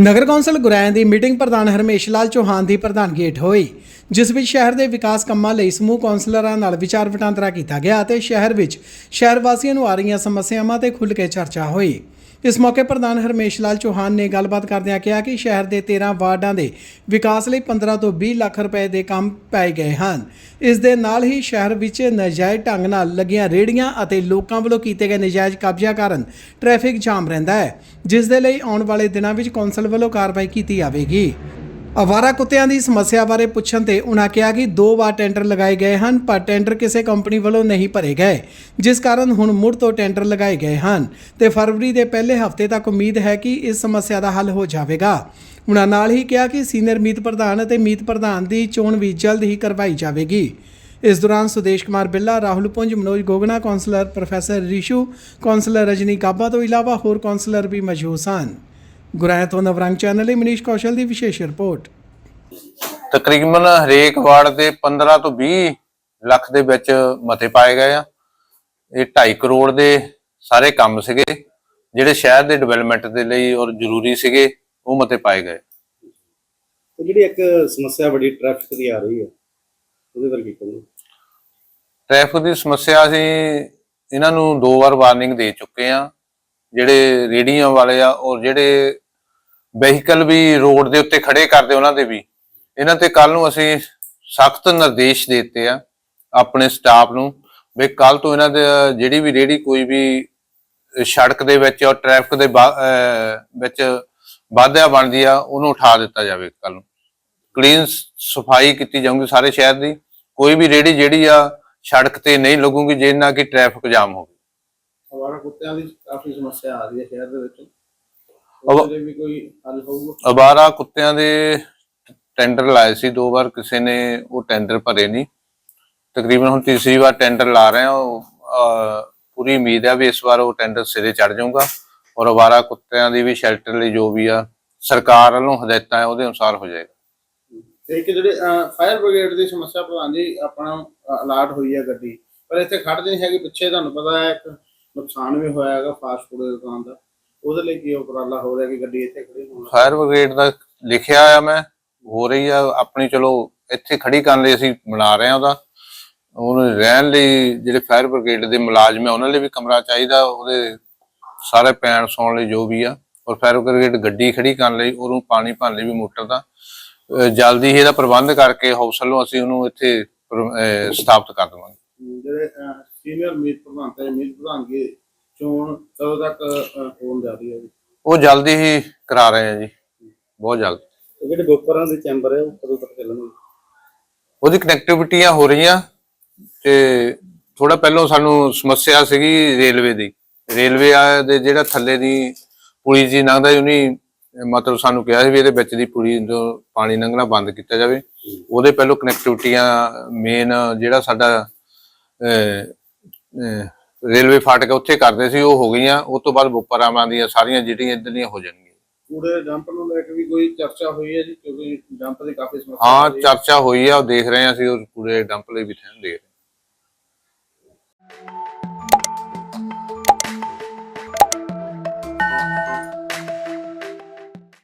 ਨਗਰ council ਗੁਰੈਣ ਦੀ meeting ਪ੍ਰਧਾਨ ਹਰਮੇਸ਼ ਲਾਲ ਚੌਹਾਨ ਦੀ ਪ੍ਰਧਾਨਗੀ ਹੇਠ ਹੋਈ, ਜਿਸ ਵਿੱਚ ਸ਼ਹਿਰ ਦੇ ਵਿਕਾਸ ਕੰਮਾਂ ਲਈ ਸਮੂਹ ਕੌਂਸਲਰਾਂ ਨਾਲ ਵਿਚਾਰ ਵਟਾਂਦਰਾ ਕੀਤਾ ਗਿਆ ਅਤੇ ਸ਼ਹਿਰ ਵਿੱਚ ਸ਼ਹਿਰ ਵਾਸੀਆਂ ਨੂੰ ਆ ਰਹੀਆਂ ਸਮੱਸਿਆਵਾਂ ਤੇ ਖੁੱਲ੍ਹ ਕੇ ਚਰਚਾ ਹੋਈ। ਇਸ ਮੌਕੇ ਪ੍ਰਧਾਨ ਹਰਮੇਸ਼ ਲਾਲ ਚੌਹਾਨ ਨੇ ਗੱਲਬਾਤ ਕਰਦਿਆਂ ਕਿਹਾ ਕਿ ਸ਼ਹਿਰ ਦੇ 13 ਵਾਰਡਾਂ ਦੇ ਵਿਕਾਸ ਲਈ 15 ਤੋਂ 20 ਲੱਖ ਰੁਪਏ ਦੇ ਕੰਮ ਪਾਏ ਗਏ ਹਨ। ਇਸ ਦੇ ਨਾਲ ਹੀ ਸ਼ਹਿਰ ਵਿੱਚ ਨਜਾਇਜ਼ ਢੰਗ ਨਾਲ ਲੱਗੀਆਂ ਰੇੜੀਆਂ ਅਤੇ ਲੋਕਾਂ ਵੱਲੋਂ ਕੀਤੇ ਗਏ ਨਜਾਇਜ਼ ਕਬਜ਼ਿਆਂ ਕਾਰਨ ਟ੍ਰੈਫਿਕ ਜਾਮ ਰਹਿੰਦਾ ਹੈ, ਜਿਸ ਦੇ ਲਈ ਆਉਣ ਵਾਲੇ ਦਿਨਾਂ ਵਿੱਚ ਕੌਂਸਲ ਵੱਲੋਂ ਕਾਰਵਾਈ ਕੀਤੀ ਜਾਵੇਗੀ। ਅਵਾਰਾ ਕੁੱਤਿਆਂ ਦੀ ਸਮੱਸਿਆ ਬਾਰੇ ਪੁੱਛਣ ਤੇ ਉਹਨਾਂ ਕਿਹਾ ਕਿ ਦੋ ਵਾਰ ਟੈਂਡਰ ਲਗਾਏ ਗਏ ਹਨ, ਪਰ ਟੈਂਡਰ ਕਿਸੇ ਕੰਪਨੀ ਵੱਲੋਂ ਨਹੀਂ ਭਰੇ ਗਏ, ਜਿਸ ਕਾਰਨ ਹੁਣ ਮੁੜ ਤੋਂ ਟੈਂਡਰ ਲਗਾਏ ਗਏ ਹਨ। ਤੇ ਫਰਵਰੀ ਦੇ ਪਹਿਲੇ ਹਫ਼ਤੇ ਤੱਕ ਉਮੀਦ ਹੈ ਕਿ ਇਸ ਸਮੱਸਿਆ ਦਾ ਹੱਲ ਹੋ ਜਾਵੇਗਾ। ਉਹਨਾਂ ਨਾਲ ਹੀ ਕਿਹਾ ਕਿ ਸੀਨੀਅਰ ਮੀਤ ਪ੍ਰਧਾਨ ਅਤੇ ਮੀਤ ਪ੍ਰਧਾਨ ਦੀ ਚੋਣ ਵੀ ਜਲਦ ਹੀ ਕਰਵਾਈ ਜਾਵੇਗੀ। ਇਸ ਦੌਰਾਨ Sudesh Kumar Billa, Rahul Punj, Manoj Gogna councillor professor Rishu, councillor Rajni Kaba ਤੋਂ ਇਲਾਵਾ ਹੋਰ ਕੌਂਸਲਰ ਵੀ ਮੌਜੂਦ ਸਨ। ਗੁਰਾਇਆ ਤੋਂ ਨਵਰੰਗ ਚੈਨਲ ਲਈ ਮਨੀਸ਼ ਕੌਸ਼ਲ ਦੀ ਵਿਸ਼ੇਸ਼ ਰਿਪੋਰਟ। ਤਕਰੀਬਨ ਹਰੇਕ ਵਾਰਡ ਦੇ 15 ਤੋਂ 20 ਲੱਖ ਦੇ ਵਿੱਚ ਮਤੇ ਪਾਏ ਗਏ ਆ। ਇਹ 2.5 ਕਰੋੜ ਦੇ ਸਾਰੇ ਕੰਮ ਸੀਗੇ ਜਿਹੜੇ ਸ਼ਹਿਰ ਦੇ ਡਿਵੈਲਪਮੈਂਟ ਦੇ ਲਈ ਔਰ ਜ਼ਰੂਰੀ ਸੀਗੇ ਉਹ ਮਤੇ ਪਾਏ ਗਏ। ਤੇ ਜਿਹੜੀ ਇੱਕ ਸਮੱਸਿਆ ਬੜੀ ਟ੍ਰੈਫਿਕ ਦੀ ਆ ਰਹੀ ਹੈ ਉਹਦੇ ਬਾਰੇ ਕੀ ਕਹੋਗੇ? ਟ੍ਰੈਫਿਕ ਦੀ ਸਮੱਸਿਆ ਅਸੀਂ ਇਹਨਾਂ ਨੂੰ ਦੋ ਵਾਰ ਵਾਰਨਿੰਗ ਦੇ ਚੁੱਕੇ ਆ ਜਿਹੜੇ ਰੇੜੀਆਂ ਵਾਲੇ ਆ ਔਰ ਜਿਹੜੇ ਵਹੀਕਲ ਵੀ ਰੋਡ ਦੇ ਉੱਤੇ ਖੜੇ ਕਰਦੇ ਉਹਨਾਂ ਦੇ ਵੀ। ਇਹਨਾਂ ਤੇ ਕੱਲ ਨੂੰ ਅਸੀਂ ਸਖਤ ਨਿਰਦੇਸ਼ ਦਿੱਤੇ ਆ ਆਪਣੇ ਸਟਾਫ ਨੂੰ ਵੀ ਕੱਲ ਤੋਂ ਇਹਨਾਂ ਦੇ, ਜਿਹੜੀ ਵੀ ਰੇੜੀ ਕੋਈ ਵੀ ਸੜਕ ਦੇ ਵਿੱਚ ਔਰ ਟ੍ਰੈਫਿਕ ਦੇ ਵਿੱਚ ਵਾਧਿਆ ਬਣਦੀ ਆ, ਉਹਨੂੰ ਉਠਾ ਦਿੱਤਾ ਜਾਵੇ ਕੱਲ ਨੂੰ। ਕਲੀਨ ਸਫ਼ਾਈ ਕੀਤੀ ਜਾਊਗੀ ਸਾਰੇ ਸ਼ਹਿਰ ਦੀ। ਕੋਈ ਵੀ ਰੇੜੀ ਜਿਹੜੀ ਆ, ਸੜਕ ਤੇ ਨਹੀਂ ਲੱਗੂਗੀ ਜਿਹਦੇ ਨਾਲ ਕਿ ਟ੍ਰੈਫਿਕ ਜਾਮ ਹੋਵੇ। ਅਵਾਰਾ ਕੁੱਤਿਆਂ ਦੀ ਕਾਫੀ ਸਮੱਸਿਆ ਆ ਰਹੀ ਹੈ ਸ਼ਹਿਰ ਦੇ ਵਿੱਚ। ਉਹਦੇ ਲਈ ਵੀ ਕੋਈ ਹੱਲ ਹੋਊਗਾ? ਅਵਾਰਾ ਕੁੱਤਿਆਂ ਦੇ ਟੈਂਡਰ ਲਾਏ ਸੀ ਦੋ ਵਾਰ ਕਿਸੇ ਨੇ ਉਹ ਟੈਂਡਰ ਭਰੇ ਨਹੀਂ। ਤਕਰੀਬਨ ਹੁਣ ਤੀਸਰੀ ਵਾਰ ਟੈਂਡਰ ਲਾ ਰਹੇ ਅਹ, ਪੂਰੀ ਉਮੀਦ ਹੈ ਵੀ ਇਸ ਵਾਰ ਉਹ ਟੈਂਡਰ ਸਿਰੇ ਚੜ ਜਾਊਗਾ ਔਰ ਅਵਾਰਾ ਕੁੱਤਿਆਂ ਦੀ ਵੀ ਸ਼ੈਲਟਰ ਲਈ ਜੋ ਵੀ ਆ ਸਰਕਾਰ ਵੱਲੋਂ ਹਦਾਇਤਾਂ ਹੈ ਉਹਦੇ ਅਨੁਸਾਰ ਹੋ ਜਾਏਗਾ। ਤੇ ਇੱਕ ਜਿਹੜੇ ਫਾਇਰ ਬ੍ਰਿਗੇਡ ਦੀ ਸਮੱਸਿਆ ਪ੍ਰਧਾਨ ਜੀ ਆਪਣਾ ਅਲਾਟ ਹੋਈ ਹੈ ਗੱਡੀ। ਪਰ ਇੱਥੇ ਖੜਦੇ ਨਹੀਂ ਹੈਗੇ ਪਿੱਛੇ ਤੁਹਾਨੂੰ ਪਤਾ ਹੈ ਇੱਕ ਨੁਕਸਾਨ ਵੀ ਹੋਇਆ ਹੈਗਾ ਫਾਸਟ ਫੂਡ ਦੀ ਦੁਕਾਨ ਦਾ। ਉਹਦੇ ਲਈ ਕੀ ਉਪਰਾਲਾ ਹੋ ਰਿਹਾ ਕਿ ਗੱਡੀ ਇੱਥੇ ਖੜੀ ਹੋਣ ਫਾਇਰ ਬ੍ਰਿਗੇਡ ਦਾ ਲਿਖਿਆ ਆ ਮੈਂ ਹੋ ਰਹੀ ਆ ਆਪਣੀ ਚਲੋ ਇੱਥੇ ਖੜੀ ਕਰਨ ਲਈ ਅਸੀਂ ਬਣਾ ਰਹੇ ਆ ਉਹਦਾ। ਉਹਨੂੰ ਰਹਿਣ ਲਈ ਜਿਹੜੇ ਫਾਇਰ ਬ੍ਰਿਗੇਡ ਦੇ ਮੁਲਾਜ਼ਮ ਆ ਉਹਨਾਂ ਲਈ ਵੀ ਕਮਰਾ ਚਾਹੀਦਾ ਉਹਦੇ ਸਾਰੇ ਪੈਣ ਸੌਣ ਲਈ ਜੋ ਵੀ ਆ। ਔਰ ਫਾਇਰ ਬ੍ਰਿਗੇਡ ਗੱਡੀ ਖੜੀ ਕਰਨ ਲਈ ਉਹਨੂੰ ਪਾਣੀ ਭਰਨ ਲਈ ਵੀ ਮੋਟਰ ਦਾ। ਜਲਦੀ ਹੀ ਇਹਦਾ ਪ੍ਰਬੰਧ ਕਰਕੇ ਹਾਊਸ ਵੱਲੋਂ ਅਸੀਂ ਉਹਨੂੰ ਇੱਥੇ ਸਥਾਪਿਤ ਕਰ ਦੇਵਾਂਗੇ। ਜਿਹੜੇ ਸੀਨੀਅਰ ਮੀਤ ਪ੍ਰਧਾਨ ਤੇ ਮੀਤ ਪ੍ਰਧਾਨ ਦੀ ਚੋਣ ਕਦੋਂ ਤੱਕ ਹੋਣ ਜਾ ਰਹੀ ਹੈ ਜੀ? ਉਹ ਜਲਦੀ ਹੀ ਕਰਾ ਰਹੇ ਆ ਜੀ। ਬਹੁਤ ਜਲਦ। ਤੇ ਜਿਹੜੇ ਗੋਪਰਾਂ ਦੇ ਚੈਂਬਰ ਹੈ ਉਹ ਕਦੋਂ ਤੱਕ ਚੱਲਣਗੇ? ਉਹਦੀ ਕਨੈਕਟੀਵਿਟੀਆਂ ਹੋ ਰਹੀਆਂ ਤੇ ਥੋੜਾ ਪਹਿਲਾਂ ਸਾਨੂੰ ਸਮੱਸਿਆ ਸੀਗੀ ਰੇਲਵੇ ਦੀ। ਰੇਲਵੇ ਆ ਦੇ ਜਿਹੜਾ ਥੱਲੇ ਦੀ ਪੁਲੀ ਜੀ ਲੰਘਦਾ ਸੀ ਉਹਨੇ ਮਤਲਬ ਸਾਨੂੰ ਕਿਹਾ ਸੀ ਵੀ ਇਹਦੇ ਵਿੱਚ ਦੀ ਪੁਲੀ ਤੋਂ ਪਾਣੀ ਲੰਘਣਾ ਬੰਦ ਕੀਤਾ ਜਾਵੇ। ਉਹਦੇ ਪਹਿਲਾਂ ਕਨੈਕਟੀਵਿਟੀਆਂ ਮੇਨ ਜਿਹੜਾ ਸਾਡਾ ਅਹ, ਅਹ, ਰੇਲਵੇ ਫਾਟਕ ਉੱਥੇ ਕਰਦੇ ਸੀ ਉਹ ਹੋ ਗਈਆਂ ਉਸ ਤੋਂ ਬਾਅਦ ਬੁੱਪਰਾਵਾਂ ਦੀਆਂ ਸਾਰੀਆਂ ਜਿਹੜੀਆਂ ਇੱਧਰ ਦੀਆਂ ਹੋ ਜਾਣਗੀਆਂ ਕੂੜੇ ਡੰਪ ਨੂੰ ਲੈ ਕੇ ਵੀ ਕੋਈ ਚਰਚਾ ਹੋਈ ਹੈ ਜੀ ਕਿਉਂਕਿ ਡੰਪ ਦੀ ਕਾਫੀ ਸਮੱਸਿਆ ਹਾਂ ਹੈ। ਚਰਚਾ ਹੋਈ ਆ ਉਹ ਦੇਖ ਰਹੇ ਆ ਅਸੀਂ ਉਹ ਪੂਰੇ ਡੰਪ ਲਈ ਵੀ ਧਿਆਨ ਦੇ ਰਹੇ ਹਾਂ।